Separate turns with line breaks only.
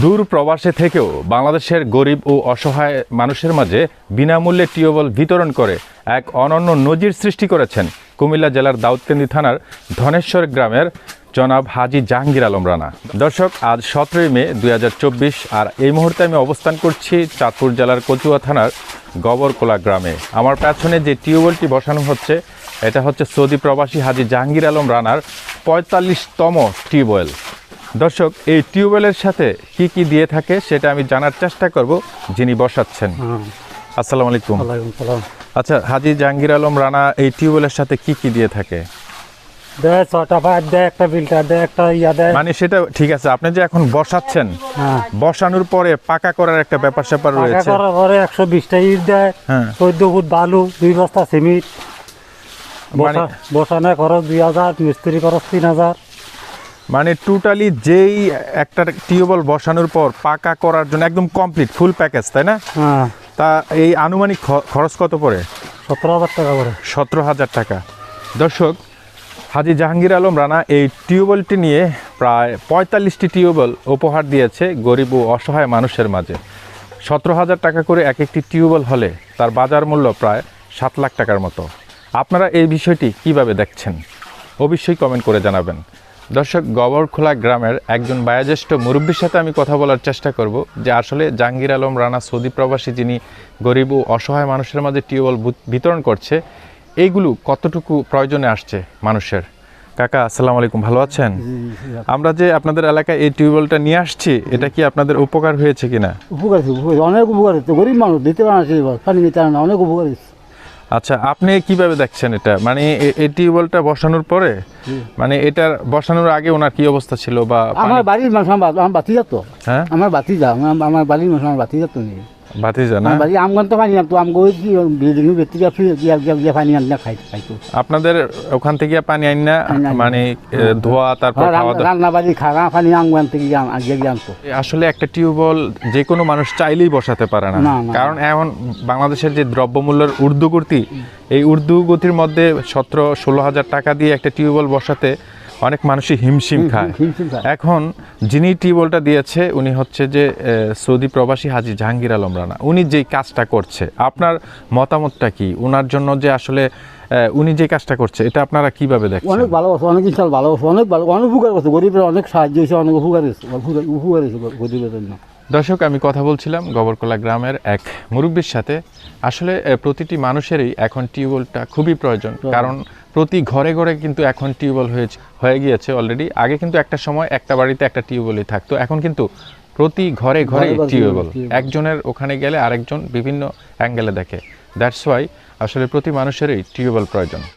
দূর প্রবাসে থেকেও বাংলাদেশের গরিব ও অসহায় মানুষের মাঝে বিনামূল্যে টিউবওয়েল বিতরণ করে এক অনন্য নজির সৃষ্টি করেছেন কুমিল্লা জেলার দাউদকান্দি থানার ধনেশ্বর গ্রামের জনাব হাজি জাহাঙ্গীর আলম রানা। দর্শক, আজ সতেরোই মে দুই হাজার চব্বিশ আর এই মুহূর্তে আমি অবস্থান করছি চাঁদপুর জেলার কচুয়া থানার গবরকোলা গ্রামে। আমার পেছনে যে টিউবওয়েলটি বসানো হচ্ছে, এটা হচ্ছে সৌদি প্রবাসী হাজি জাহাঙ্গীর আলম রানার পঁয়তাল্লিশতম টিউবওয়েল। দর্শক এই টিউবওয়েলের সাথে কি কি দিয়ে থাকে সেটা আমি জানার চেষ্টা করব যিনি বসাচ্ছেন। আসসালামু আলাইকুম। আচ্ছা হাজি জাহাঙ্গীর আলম রানা এই টিউবওয়েলের সাথে কি কি দিয়ে থাকে?
দেয় ছটা পাঁচ দেয় একটা ফিল্টার দেয় একটা ইয়া দেয়
মানে সেটা ঠিক আছে আপনি যে এখন বসাচ্ছেন
হ্যাঁ।
বসানোর পরে পাকা করার একটা ব্যাপার স্যাপার
পাকা
রয়েছে।
করার পরে একশো বিশটা ইট দেয়
হ্যাঁ।
চোদ্দ ফুট বালু দুই বস্তা সিমেন্ট।
মানে
বসা- বসানো খরচ দুই হাজার মিস্ত্রি খরচ তিন হাজার।
মানে টোটালি যেই একটা টিউবওয়েল বসানোর পর পাকা করার জন্য একদম কমপ্লিট ফুল প্যাকেজ তাই না?
হ্যাঁ।
তা এই আনুমানিক খরচ কত পড়ে?
সতেরো হাজার টাকা করে
সতেরো হাজার টাকা। দর্শক হাজি জাহাঙ্গীর আলম রানা এই টিউবওয়েলটি নিয়ে প্রায় পঁয়তাল্লিশটি টিউবওয়েল উপহার দিয়েছে গরিব ও অসহায় মানুষের মাঝে। সতেরো হাজার টাকা করে এক একটি টিউবওয়েল হলে তার বাজার মূল্য প্রায় সাত লাখ টাকার মতো। আপনারা এই বিষয়টি কীভাবে দেখছেন অবশ্যই কমেন্ট করে জানাবেন। দর্শক গবরখোলা গ্রামের একজন বয়োজ্যেষ্ঠ মুরব্বীর সাথে আমি কথা বলার চেষ্টা করব যে আসলে জাহাঙ্গীর আলম রানা সৌদি প্রবাসী যিনি গরিব ও অসহায় মানুষের মাঝে টিউবওয়েল বিতরণ করছে এইগুলো কতটুকু প্রয়োজনে আসছে মানুষের? কাকা আসসালামু আলাইকুম ভালো আছেন? আমরা যে আপনাদের এলাকায় এই টিউবওয়েলটা নিয়ে আসছি এটা কি আপনাদের উপকার হয়েছে কিনা?
উপকার অনেক উপকার হচ্ছে গরিব মানুষ দিতে পারে অনেক উপকার হয়েছে।
আচ্ছা আপনি কীভাবে দেখছেন এটা? মানে এই টিউবওয়েলটা বসানোর পরে? মানে এটার বসানোর আগে ওনার কি অবস্থা ছিল বা
আমার বাড়ির মানুষ আমার বাতি যাতো।
হ্যাঁ?
আমার বাতি যা আমার- আমার বাড়ির মানুষ আমার বাতি যাতো নেই
ভাতিজা না?
আমার বাড়ি তো পানি আনতো আমগো ওই বিল্ডিং ভেতরে গিয়া গিয়া গিয়া গিয়া পানি আনলে খাই খাইতো
আপনাদের ওখান থেকে পানি আইন না? মানে ধোয়া তারপর খাওয়া দাওয়া
রান্না বাড়ি খাওয়া পানি আমগান থেকে গিয়া আম- গিয়া গিয়া আনতো।
আসলে একটা টিউবওয়েল যে কোনো মানুষ চাইলেই বসাতে পারে না। কারণ এখন বাংলাদেশের যে দ্রব্যমূল্যের ঊর্ধ্বগতি এই ঊর্ধ্বগতির মধ্যে সতেরো ষোলো হাজার টাকা দিয়ে একটা টিউবওয়েল বসাতে অনেক মানুষই হিমশিম খায়। এখন যিনি টিউবওয়েলটা দিয়েছে উনি হচ্ছে যে সৌদি প্রবাসী হাজি জাহাঙ্গীর আলম রানা। উনি যেই কাজটা করছে আপনার মতামতটা কি? ওনার জন্য যে আসলে উনি যে কাজটা করছে এটা আপনারা কীভাবে দেখছেন?
অনেক ভালোবাসো অনেক ইনশাল ভালোবাসো অনেক ভালো অনেক উপকার করছে গরিবের অনেক সাহায্য হয়েছে অনেক উপকার হয়েছে উপকার- হয়েছে গরিবের জন্য।
দর্শক আমি কথা বলছিলাম গবরকলা গ্রামের এক মুরব্বীর সাথে। আসলে প্রতিটি মানুষেরই এখন টিউবওয়েলটা খুবই প্রয়োজন। কারণ প্রতি ঘরে ঘরে কিন্তু এখন টিউবওয়েল হয়েছে হয়ে গিয়েছে অলরেডি আগে কিন্তু একটা সময় একটা বাড়িতে একটা টিউবওয়েলই থাকতো। এখন কিন্তু প্রতি ঘরে ঘরে
টিউবওয়েল।
একজনের ওখানে গেলে আরেকজন বিভিন্ন অ্যাঙ্গেলে দেখে। দ্যাটস ওয়াই আসলে প্রতি মানুষেরই টিউবওয়েল প্রয়োজন।